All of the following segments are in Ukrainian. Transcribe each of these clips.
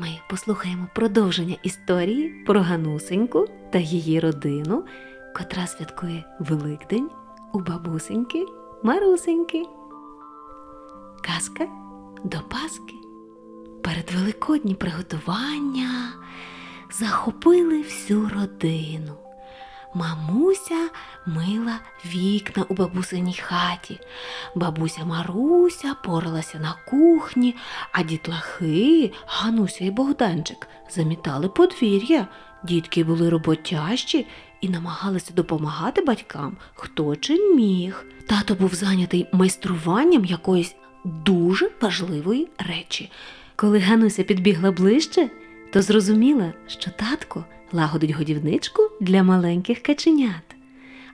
ми послухаємо продовження історії про Ганусеньку та її родину, котра святкує Великдень у бабусеньки Марусеньки. Казка до Паски. Перед великодні приготування захопили всю родину. Мамуся мила вікна у бабусиній хаті. Бабуся Маруся поралася на кухні, а дітлахи, Гануся і Богданчик, замітали подвір'я. Дітки були роботящі і намагалися допомагати батькам, хто чим міг. Тато був зайнятий майструванням якоїсь дуже важливої речі. Коли Гануся підбігла ближче, то зрозуміла, що татко лагодить годівничку для маленьких каченят.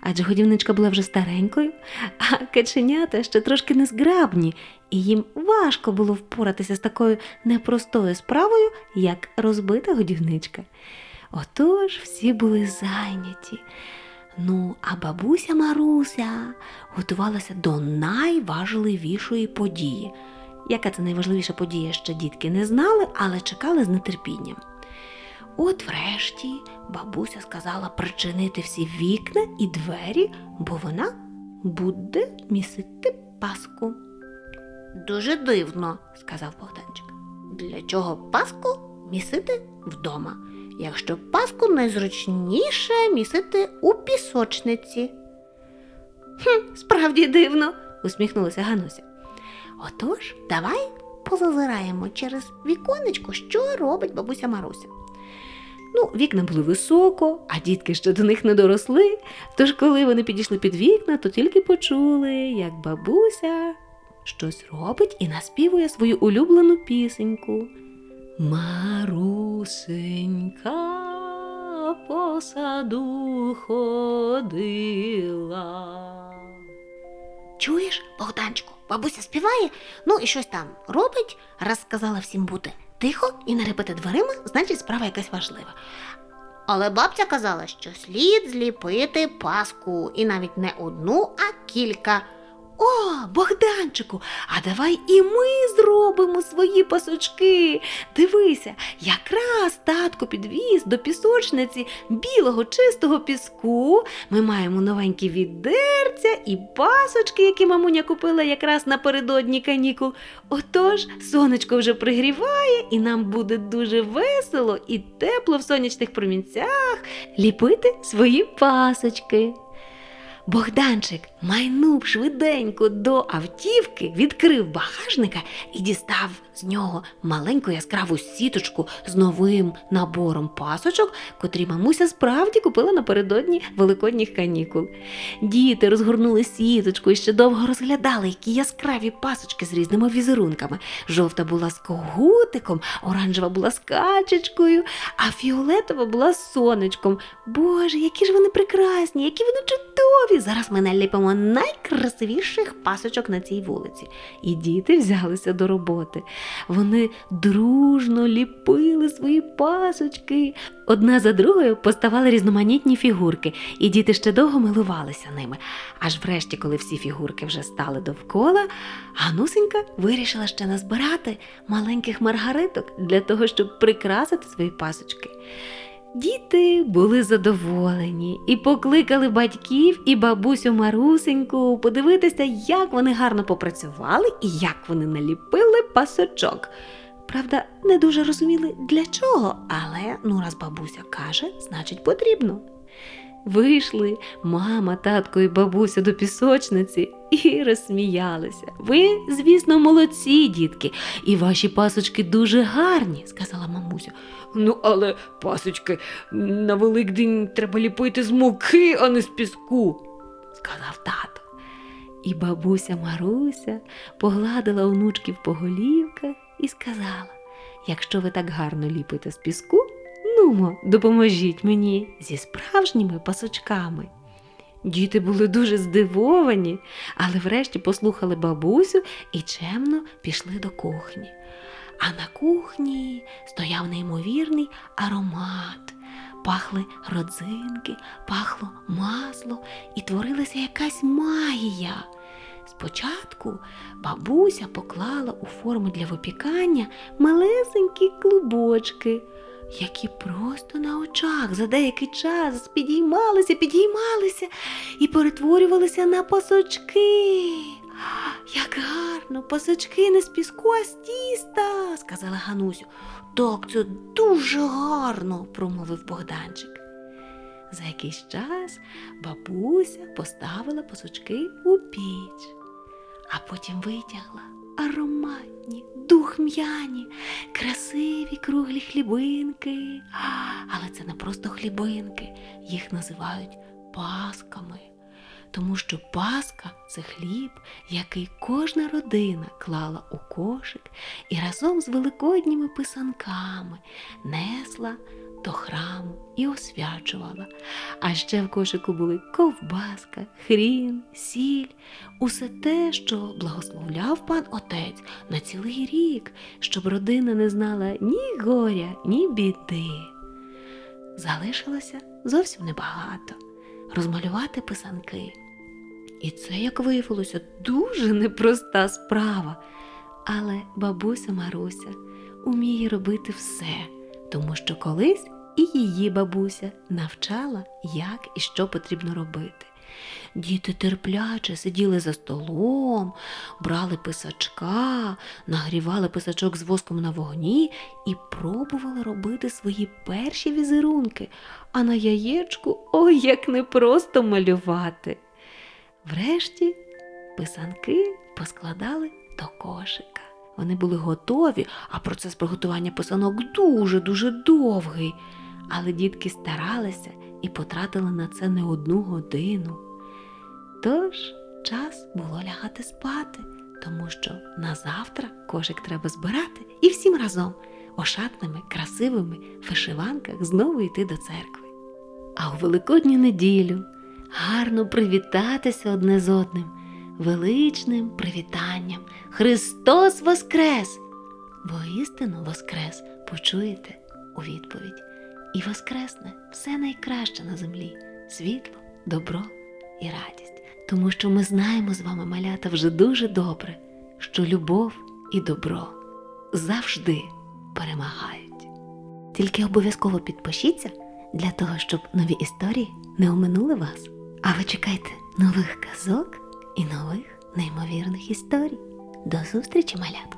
Адже годівничка була вже старенькою, а каченята ще трошки незграбні, і їм важко було впоратися з такою непростою справою, як розбита годівничка. Отож всі були зайняті. Ну, а бабуся Маруся готувалася до найважливішої події. Яка це найважливіша подія, ще дітки не знали, але чекали з нетерпінням. От врешті бабуся сказала причинити всі вікна і двері, бо вона буде місити паску. Дуже дивно, сказав Богданчик. Для чого паску місити вдома, якщо паску найзручніше місити у пісочниці. Хм, справді дивно, усміхнулася Гануся. Отож, давай позазираємо через віконечко, що робить бабуся Маруся. Ну, вікна були високо, а дітки ще до них не доросли. Тож, коли вони підійшли під вікна, то тільки почули, як бабуся щось робить і наспівує свою улюблену пісеньку. Марусенька по саду ходила. Чуєш, Богданчику, бабуся співає, ну і щось там робить, раз сказала всім бути тихо і не репити дверима, значить справа якась важлива. Але бабця казала, що слід зліпити паску, і навіть не одну, а кілька. О, Богданчику, а давай і ми зробимо свої пасочки. Дивися, якраз татко підвіз до пісочниці білого чистого піску. Ми маємо новенькі відерця і пасочки, які мамуня купила якраз напередодні канікул. Отож, сонечко вже пригріває, і нам буде дуже весело і тепло в сонячних промінцях ліпити свої пасочки. Богданчик майнув швиденько до автівки, відкрив багажника і дістав з нього маленьку яскраву сіточку з новим набором пасочок, котрі мамуся справді купила напередодні великодніх канікул. Діти розгорнули сіточку і ще довго розглядали, які яскраві пасочки з різними візерунками. Жовта була з когутиком, оранжева була з качечкою, а фіолетова була з сонечком. Боже, які ж вони прекрасні, які вони чудові! Зараз ми наліпимо найкрасивіших пасочок на цій вулиці. І діти взялися до роботи. Вони дружно ліпили свої пасочки. Одна за другою поставали різноманітні фігурки, і діти ще довго милувалися ними. Аж врешті, коли всі фігурки вже стали довкола, Ганусенька вирішила ще назбирати маленьких маргариток для того, щоб прикрасити свої пасочки. Діти були задоволені і покликали батьків і бабусю Марусеньку подивитися, як вони гарно попрацювали і як вони наліпили пасочок. Правда, не дуже розуміли для чого, але ну раз бабуся каже, значить потрібно. Вийшли мама, татко і бабуся до пісочниці і розсміялися. Ви, звісно, молодці, дітки, і ваші пасочки дуже гарні, сказала мамуся. Ну, але пасочки на Великдень треба ліпити з муки, а не з піску, сказав тато. І бабуся Маруся погладила онучків по голівках і сказала: якщо ви так гарно ліпите з піску, Нумо, допоможіть мені зі справжніми пасочками. Діти були дуже здивовані, але врешті послухали бабусю і чемно пішли до кухні. А на кухні стояв неймовірний аромат. Пахли родзинки, пахло масло і творилася якась магія. Спочатку бабуся поклала у форму для випікання малесенькі клубочки, які просто на очах за деякий час підіймалися, підіймалися і перетворювалися на пасочки. Як гарно, пасочки не з піску, а з тіста, сказала Ганусю. Так, це дуже гарно, промовив Богданчик. За якийсь час бабуся поставила пасочки у піч, а потім витягла ароматні, духм'яні, красиві круглі хлібинки. Але це не просто хлібинки, їх називають пасками. Тому що паска це хліб, який кожна родина клала у кошик і разом з великодніми писанками несла до храму і освячувала. А ще в кошику були ковбаска, хрін, сіль, усе те, що благословляв пан отець на цілий рік, щоб родина не знала ні горя, ні біди. Залишилося зовсім небагато розмалювати писанки. І це, як виявилося, дуже непроста справа. Але бабуся Маруся уміє робити все, тому що колись і її бабуся навчала, як і що потрібно робити. Діти терпляче сиділи за столом, брали писачка, нагрівали писачок з воском на вогні і пробували робити свої перші візерунки, а на яєчку ой як непросто малювати. Врешті писанки поскладали до кошика. Вони були готові, а процес приготування писанок дуже-дуже довгий. Але дітки старалися і потратили на це не одну годину. Тож час було лягати спати, тому що на завтра кошик треба збирати і всім разом ошатними, красивими вишиванках знову йти до церкви. А у великодню неділю гарно привітатися одне з одним величним привітанням Христос Воскрес! Воістину Воскрес почуєте у відповідь. І воскресне все найкраще на землі світло, добро і радість. Тому що ми знаємо з вами, малята, вже дуже добре, що любов і добро завжди перемагають. Тільки обов'язково підпишіться для того, щоб нові історії не оминули вас. А ви чекайте нових казок і нових неймовірних історій. До зустрічі, малятка!